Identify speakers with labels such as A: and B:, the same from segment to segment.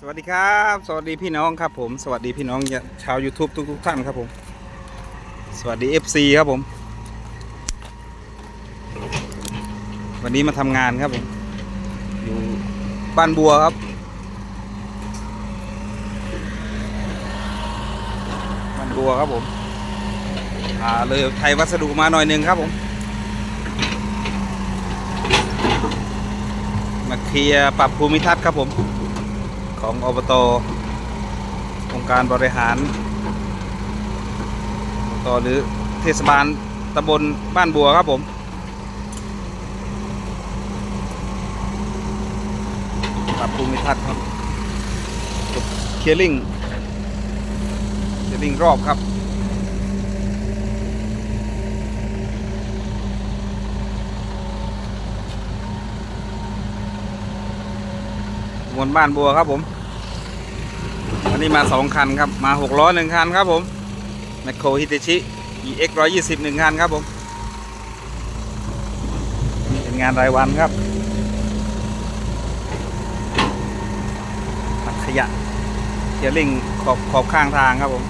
A: สวัสดีครับ สวัสดีพี่น้องครับผมสวัสดีพี่น้องชาว YouTube ทุกทุกๆท่านครับผม สวัสดี FC ครับผม วันนี้มาทำงานครับผม อยู่บ้านบัวครับ บ้านบัวครับผม อ่าเลยไทยวัสดุมาหน่อยหนึ่งครับผม มาเคลียร์ปรับภูมิทัศน์ครับผม ของอบตองค์การบริหารอบตหรือเทศบาลตำบลบ้านบัวครับผม ปรับภูมิทัศน์ครับเคลียร์ลิงเคลียร์ลิงรอบครับบนบ้านบัวครับผม วันนี้มาสองคันครับ มาหกล้อหนึ่งคันครับผมแมคโครฮิตชิ EX ร้อยยี่สิบหนึ่งคันครับผมเป็นงานรายวันครับตักขยะเทียริ่งขอบขอบข้างทางครับผม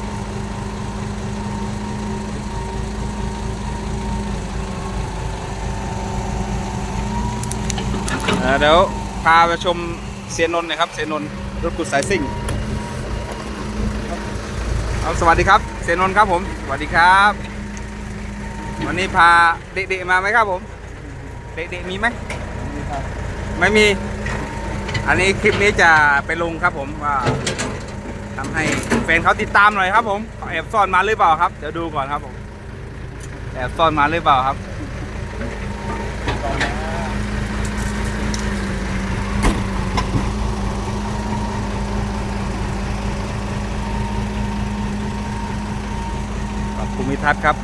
A: เดี๋ยวพาไปชมเสียนนท์นะครับเสียนนท์รถกุดสายซิ่ง เอาสวัสดีครับเสียนนท์ครับผม สวัสดีครับ วันนี้พาเด็กๆมาไหมครับผม เด็กๆมีไหมไม่มี อันนี้คลิปนี้จะไปลงครับผมว่าทำให้แฟนเขาติดตามหน่อยครับผมเขาแอบซ่อนมาหรือเปล่าครับ เดี๋ยวดูก่อนครับผม แอบซ่อนมาหรือเปล่าครับ ปรับภูมิ ทัศน์ครับ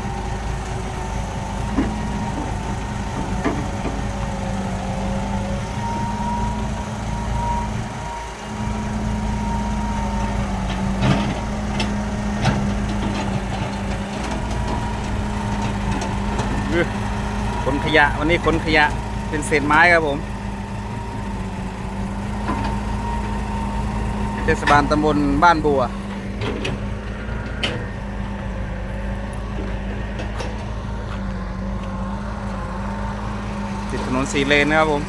A: ขนขยะวันนี้ขนขยะเป็นเศษไม้ครับผม เทศบาลตำบลบ้านบัว ติดถ นนสีเลนนะครับผม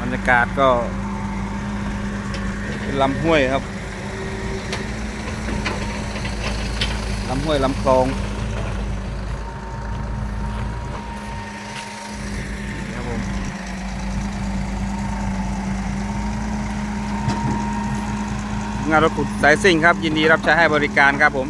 A: บรรยากาศก็เป็นลำห้วยครับลำห้วยลำคลองงานรถขุดสายซิ่งครับ ยินดีรับใช้ให้บริการครับผม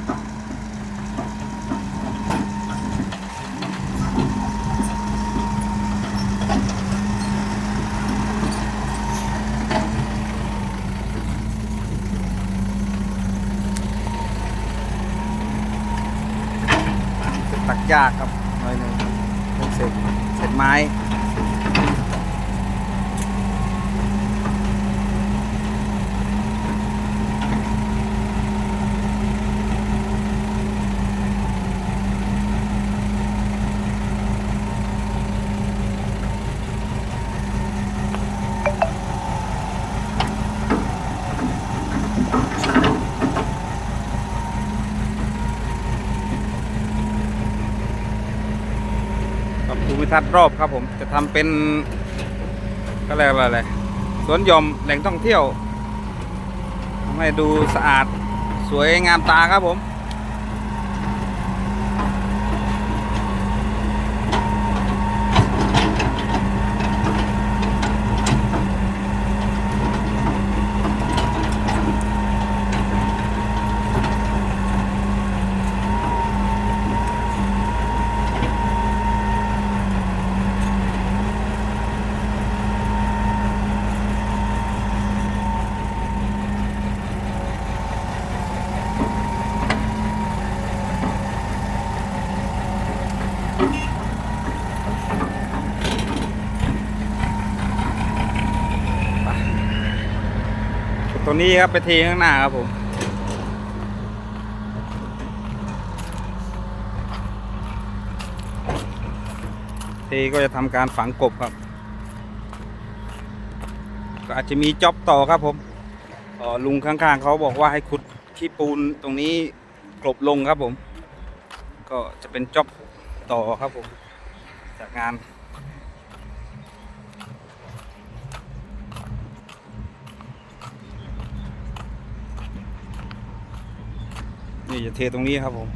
A: ยากครับหน่อยหนึ่งเป็นเศษเศษไม้ิทัศน์รอบครับผมจะทำเป็นก็เรียกว่าอะไรสวนหย่อมแหล่งท่องเที่ยวทำให้ดูสะอาดสวยงามตาครับผม ตรงนี้ครับไปเทข้างหน้าครับผมเทก็จะทำการฝังกบครับ ก็อาจจะมีจ็อบต่อครับผมอ่อลุงข้างๆเขาบอกว่าให้ขุดขี้ปูนตรงนี้กลบลงครับผม ก็จะเป็นจ็อบต่อครับผม จากงาน จะเทตรงนี้ครับผม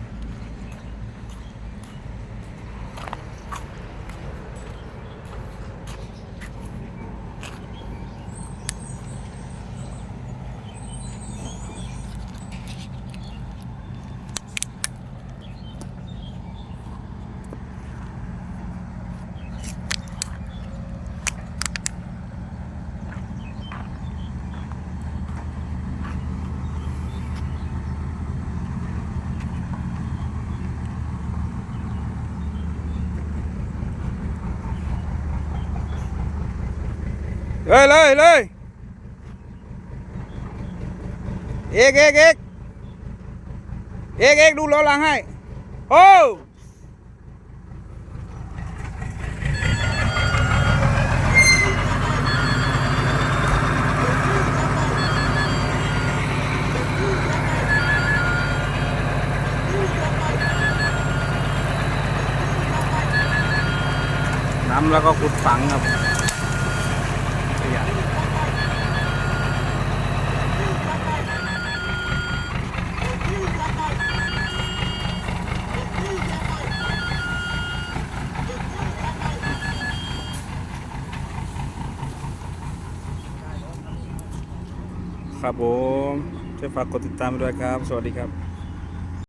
A: เลยเลยเลยเอกเอกเอกเอกเอกดูล้อหลังให้ โอ้น้ำแล้วก็ขุดฝังครับ ครับผมช่วยฝากกดติดตามด้วยครับ สวัสดีครับ